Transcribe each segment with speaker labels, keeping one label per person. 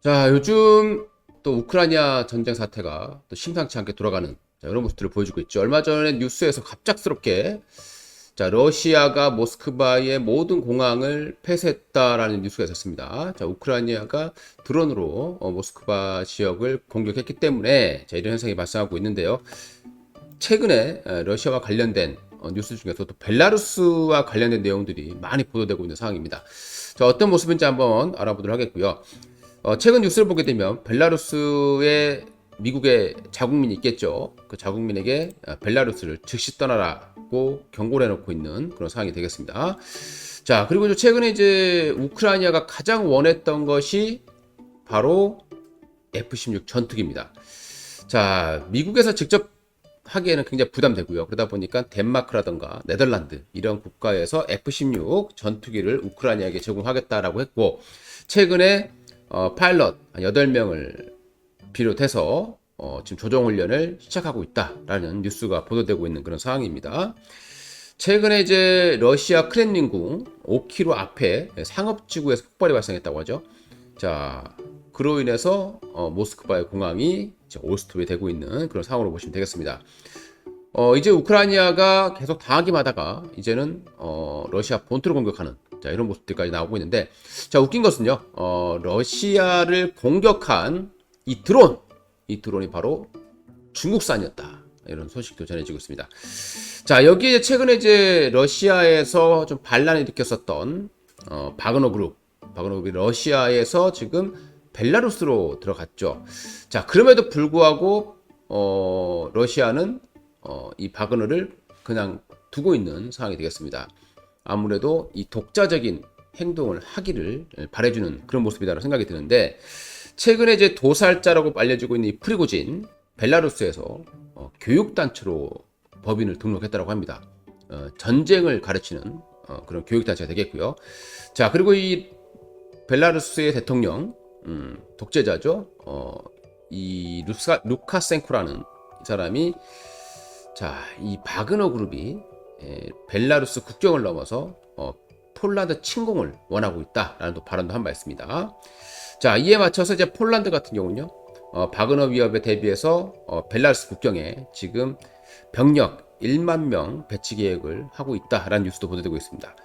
Speaker 1: 자, 요즘 또 우크라이나 전쟁 사태가 또 심상치 않게 돌아가는 자, 이런 모습들을 보여주고 있죠. 얼마 전에 뉴스에서 갑작스럽게 자, 러시아가 모스크바의 모든 공항을 폐쇄했다라는 뉴스가 있었습니다. 자, 우크라이나가 드론으로 어, 모스크바 지역을 공격했기 때문에 자, 이런 현상이 발생하고 있는데요. 최근에 에, 러시아와 관련된 어, 뉴스 중에서 또 벨라루스와 관련된 내용들이 많이 보도되고 있는 상황입니다. 자, 어떤 모습인지 한번 알아보도록 하겠고요. 어, 최근 뉴스를 보게 되면 벨라루스에 미국의 자국민이 있겠죠. 그 자국민에게 어, 벨라루스를 즉시 떠나라고 경고를 해놓고 있는 그런 상황이 되겠습니다. 자, 그리고 이제 최근에 이제 우크라이나가 가장 원했던 것이 바로 F-16 전투기입니다. 자, 미국에서 직접 하기에는 굉장히 부담되고요. 그러다 보니까 덴마크라던가 네덜란드 이런 국가에서 F-16 전투기를 우크라이나에게 제공하겠다라고 했고 최근에 어, 파일럿 한 8명을 비롯해서 어, 지금 조정 훈련을 시작하고 있다라는 뉴스가 보도되고 있는 그런 상황입니다. 최근에 이제 러시아 크렘린궁 5km 앞에 상업지구에서 폭발이 발생했다고 하죠. 자, 그로 인해서 어, 모스크바의 공항이 올스톱이 되고 있는 그런 상황으로 보시면 되겠습니다. 어, 이제 우크라이나가 계속 당하기마다가 이제는 어, 러시아 본토를 공격하는 자, 이런 모습들까지 나오고 있는데 자, 웃긴 것은요. 어, 러시아를 공격한 이 드론, 이 드론이 바로 중국산이었다. 이런 소식도 전해지고 있습니다. 자, 여기에 최근에 이제 러시아에서 좀 반란을 일으켰었던 어, 바그너 그룹, 바그너 그룹이 러시아에서 지금 벨라루스로 들어갔죠. 자, 그럼에도 불구하고 어, 러시아는 어, 이 바그너를 그냥 두고 있는 상황이 되겠습니다. 아무래도 이 독자적인 행동을 하기를 바래주는 그런 모습이다라고 생각이 드는데 최근에 이제 도살자라고 알려지고 있는 이 프리고진 벨라루스에서 어, 교육단체로 법인을 등록했다고 합니다. 어, 전쟁을 가르치는 어, 그런 교육단체가 되겠고요. 자 그리고 이 벨라루스의 대통령 음, 독재자죠. 어, 이 루카, 루카센코라는 이 사람이 자, 이 바그너 그룹이 에, 벨라루스 국경을 넘어서 어, 폴란드 침공을 원하고 있다라는 또 발언도 한 바 있습니다. 자, 이에 맞춰서 이제 폴란드 같은 경우는요, 어, 바그너 위협에 대비해서 어, 벨라루스 국경에 지금 병력 1만 명 배치 계획을 하고 있다라는 뉴스도 보도되고 있습니다.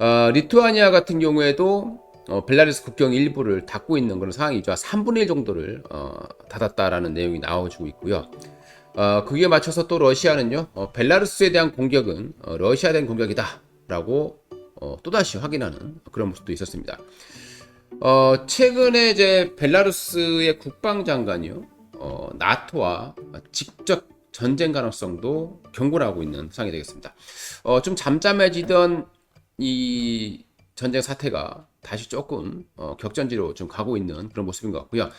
Speaker 1: 어, 리투아니아 같은 경우에도 어, 벨라루스 국경 일부를 닫고 있는 그런 상황이죠. 3분의 1 정도를 어, 닫았다라는 내용이 나와주고 있고요. 어, 그에 맞춰서 또 러시아는요, 어, 벨라루스에 대한 공격은 어, 러시아에 대한 공격이다라고 어, 또다시 확인하는 그런 모습도 있었습니다. 어, 최근에 이제 벨라루스의 국방장관이요, 어, 나토와 직접 전쟁 가능성도 경고를 하고 있는 상황이 되겠습니다. 어, 좀 잠잠해지던 이 전쟁 사태가 다시 조금 어, 격전지로 좀 가고 있는 그런 모습인 것 같고요.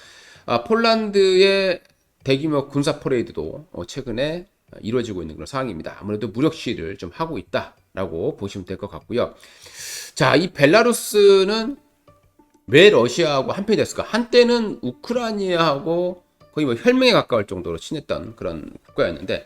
Speaker 1: 아, 폴란드의 대규모 군사 퍼레이드도 어, 최근에 이루어지고 있는 그런 상황입니다. 아무래도 무력 시위를 좀 하고 있다라고 보시면 될 것 같고요. 자, 이 벨라루스는 왜 러시아하고 한편이 됐을까? 한때는 우크라이나하고 거의 뭐 혈맹에 가까울 정도로 친했던 그런 국가였는데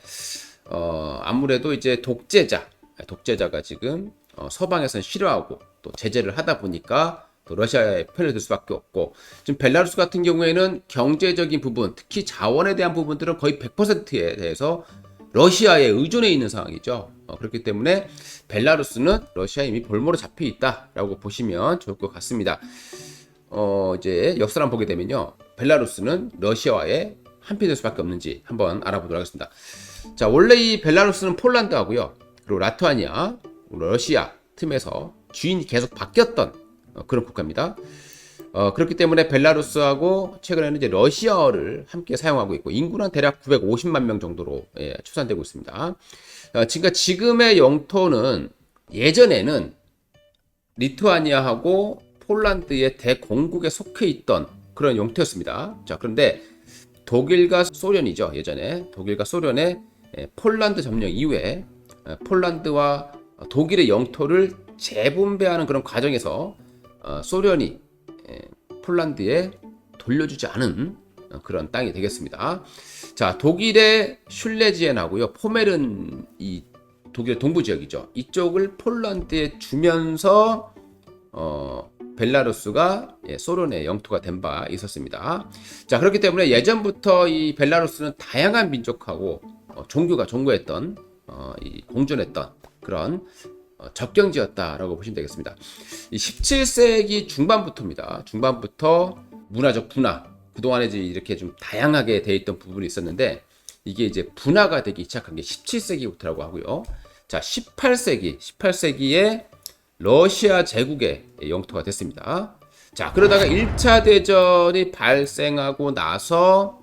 Speaker 1: 어, 아무래도 이제 독재자, 독재자가 지금 어, 서방에서는 싫어하고 또 제재를 하다 보니까 또 러시아의 편을 들 수밖에 없고 지금 벨라루스 같은 경우에는 경제적인 부분, 특히 자원에 대한 부분들은 거의 100%에 대해서 러시아에 의존해 있는 상황이죠. 어, 그렇기 때문에 벨라루스는 러시아에 이미 볼모로 잡혀 있다라고 보시면 좋을 것 같습니다. 어, 이제 역사를 보게 되면요. 벨라루스는 러시아와의 한편될 수밖에 없는지 한번 알아보도록 하겠습니다. 자, 원래 이 벨라루스는 폴란드하고요. 그리고 라투아니아, 러시아 틈에서 주인이 계속 바뀌었던 어, 그런 국가입니다. 어, 그렇기 때문에 벨라루스하고 최근에는 이제 러시아어를 함께 사용하고 있고 인구는 대략 950만 명 정도로 예, 추산되고 있습니다. 어, 그러니까 지금의 영토는 예전에는 리투아니아하고 폴란드의 대공국에 속해 있던 그런 영토였습니다. 자, 그런데 독일과 소련이죠. 예전에 독일과 소련의 예, 폴란드 점령 이후에 예, 폴란드와 독일의 영토를 재분배하는 그런 과정에서 어, 소련이 예, 폴란드에 돌려주지 않은 어, 그런 땅이 되겠습니다. 자, 독일의 슐레지엔하고요, 포메른 이 독일 동부 지역이죠. 이쪽을 폴란드에 주면서 어, 벨라루스가 예, 소련의 영토가 된 바 있었습니다. 자 그렇기 때문에 예전부터 이 벨라루스는 다양한 민족하고 어, 종교가 종교했던 어, 이 공존했던 그런 어, 접경지였다라고 보시면 되겠습니다. 이 17세기 중반부터입니다. 중반부터 문화적 분화 그동안에 이렇게 좀 다양하게 돼 있던 부분이 있었는데 이게 이제 분화가 되기 시작한 게 17세기부터라고 하고요. 자, 18세기, 18세기에 러시아 제국의 영토가 됐습니다. 자, 그러다가 1차 대전이 발생하고 나서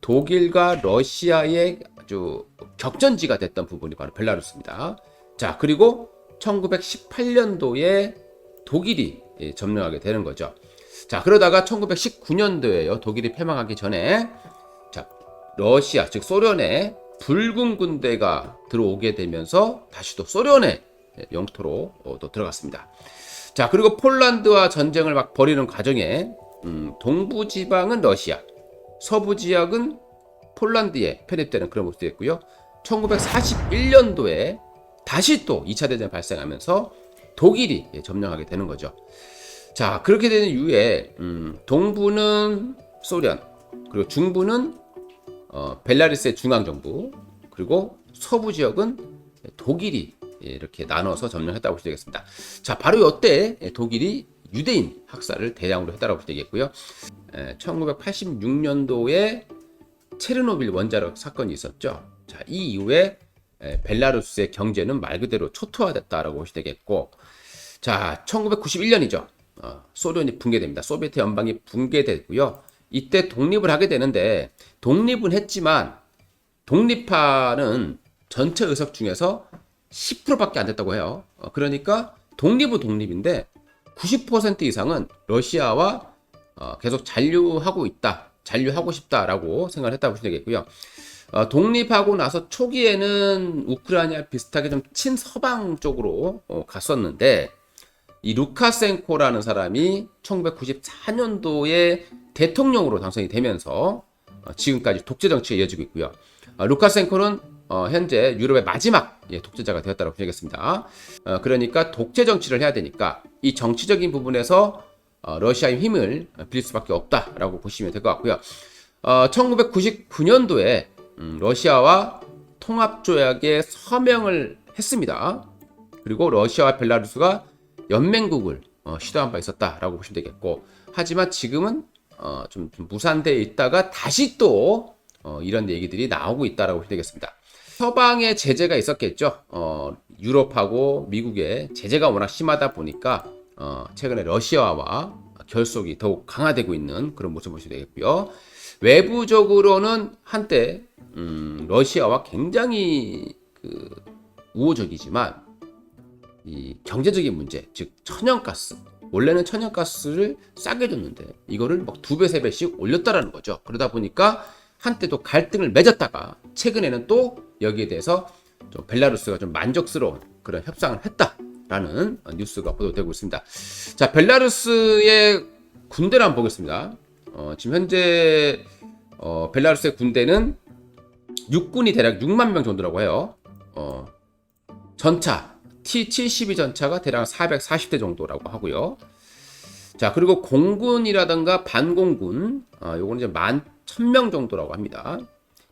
Speaker 1: 독일과 러시아의 아주 격전지가 됐던 부분이 바로 벨라루스입니다. 자, 그리고 1918년도에 독일이 예, 점령하게 되는 거죠. 자, 그러다가 1919년도에요. 독일이 패망하기 전에 자, 러시아 즉 소련의 붉은 군대가 들어오게 되면서 다시 또 소련의 영토로 어, 또 들어갔습니다. 자, 그리고 폴란드와 전쟁을 막 벌이는 과정에 음, 동부 지방은 러시아, 서부 지역은 폴란드에 편입되는 그런 모습이 있고요. 1941년도에 다시 또 2차 대전이 발생하면서 독일이 예, 점령하게 되는 거죠. 자, 그렇게 되는 이후에 음, 동부는 소련, 그리고 중부는 어, 벨라루스의 중앙 정부, 그리고 서부 지역은 독일이 예, 이렇게 나눠서 점령했다고 보시면 되겠습니다. 자, 바로 이때 독일이 유대인 학살을 대량으로 했다고 보시면 되겠고요. 1986년도에 체르노빌 원자력 사건이 있었죠. 자, 이 이후에 에, 벨라루스의 경제는 말 그대로 초토화됐다라고 보시면 되겠고, 자, 1991년이죠. 어, 소련이 붕괴됩니다. 소비에트 연방이 붕괴되고요. 이때 독립을 하게 되는데 독립은 했지만 독립파는 전체 의석 중에서 10%밖에 안 됐다고 해요. 어, 그러니까 독립은 독립인데 90% 이상은 러시아와 어, 계속 잔류하고 있다, 잔류하고 싶다라고 생각을 했다고 보시면 되겠고요. 어, 독립하고 나서 초기에는 우크라이나 비슷하게 좀 친서방 쪽으로 어, 갔었는데 이 루카센코라는 사람이 1994년도에 대통령으로 당선이 되면서 어, 지금까지 독재 정치가 이어지고 있고요. 어, 루카센코는 어, 현재 유럽의 마지막 예, 독재자가 되었다고 보겠습니다. 어, 그러니까 독재 정치를 해야 되니까 이 정치적인 부분에서 어, 러시아의 힘을 빌릴 수밖에 없다라고 보시면 될 것 같고요. 어, 1999년도에 음, 러시아와 통합조약에 서명을 했습니다. 그리고 러시아와 벨라루스가 연맹국을 어, 시도한 바 있었다라고 보시면 되겠고, 하지만 지금은 어, 좀, 좀 무산되어 있다가 다시 또 어, 이런 얘기들이 나오고 있다라고 보시면 되겠습니다. 서방의 제재가 있었겠죠. 어, 유럽하고 미국의 제재가 워낙 심하다 보니까 어, 최근에 러시아와 결속이 더욱 강화되고 있는 그런 모습을 보시면 되겠고요. 외부적으로는 한때 음, 러시아와 굉장히 그 우호적이지만 이 경제적인 문제, 즉 천연가스. 원래는 천연가스를 싸게 줬는데 이거를 막 두 배, 세 배씩 올렸다라는 거죠. 그러다 보니까 한때도 갈등을 맺었다가 최근에는 또 여기에 대해서 좀 벨라루스가 좀 만족스러운 그런 협상을 했다라는 뉴스가 보도되고 있습니다. 자, 벨라루스의 군대를 한번 보겠습니다. 어, 지금 현재 어, 벨라루스의 군대는 육군이 대략 6만 명 정도라고 해요. 어, 전차 T-72 전차가 대략 440대 정도라고 하고요. 자, 그리고 공군이라든가 반공군, 아, 요거는 이제 만 1000명 정도라고 합니다.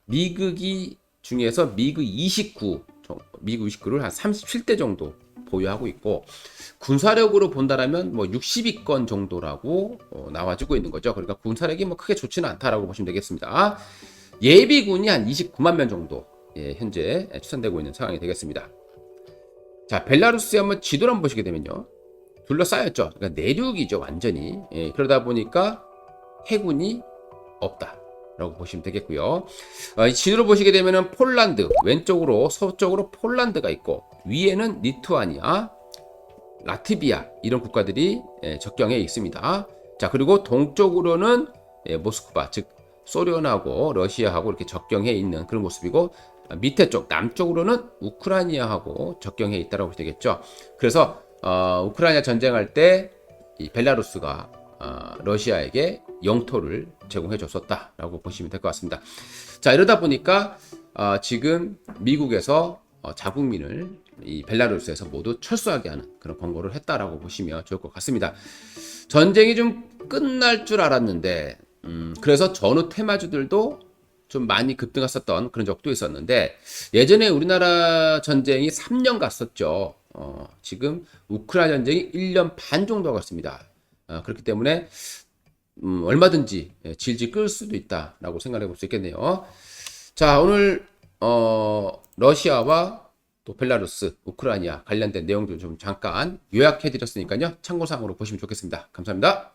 Speaker 1: 미국이 중에서 미국 29, 미국 29를 한 37대 정도 보유하고 있고, 군사력으로 본다라면 뭐 60위권 정도라고 어, 나와지고 있는 거죠. 그러니까 군사력이 뭐 크게 좋지는 않다라고 보시면 되겠습니다. 예비군이 한 29만 명 정도 예, 현재 추산되고 있는 상황이 되겠습니다. 자, 벨라루스에 한번 지도를 한번 보시게 되면요. 둘러싸였죠. 그러니까 내륙이죠, 완전히. 예, 그러다 보니까 해군이 없다 라고 보시면 되겠고요. 어, 이 지도를 보시게 되면은 폴란드 왼쪽으로 서쪽으로 폴란드가 있고 위에는 리투아니아, 라트비아 이런 국가들이 예, 접경에 있습니다. 자 그리고 동쪽으로는 예, 모스크바 즉 소련하고 러시아하고 이렇게 접경해 있는 그런 모습이고 아, 밑에 쪽 남쪽으로는 우크라이나하고 접경해 있다고 보시면 되겠죠. 그래서 어, 우크라이나 전쟁할 때이 벨라루스가 어, 러시아에게 영토를 제공해 줬었다라고 보시면 될 것 같습니다. 자 이러다 보니까 어, 지금 미국에서 어, 자국민을 이 벨라루스에서 모두 철수하게 하는 그런 권고를 했다라고 보시면 좋을 것 같습니다. 전쟁이 좀 끝날 줄 알았는데 음, 그래서 전후 테마주들도 좀 많이 급등했었던 그런 적도 있었는데 예전에 우리나라 전쟁이 3년 갔었죠. 어, 지금 우크라이나 전쟁이 1년 반 정도 갔습니다. 어, 그렇기 때문에 음, 얼마든지 예, 질질 끌 수도 있다라고 생각해 볼 수 있겠네요. 자, 오늘 어, 러시아와 또 벨라루스, 우크라이나 관련된 내용들 좀 잠깐 요약해 드렸으니까요. 참고사항으로 보시면 좋겠습니다. 감사합니다.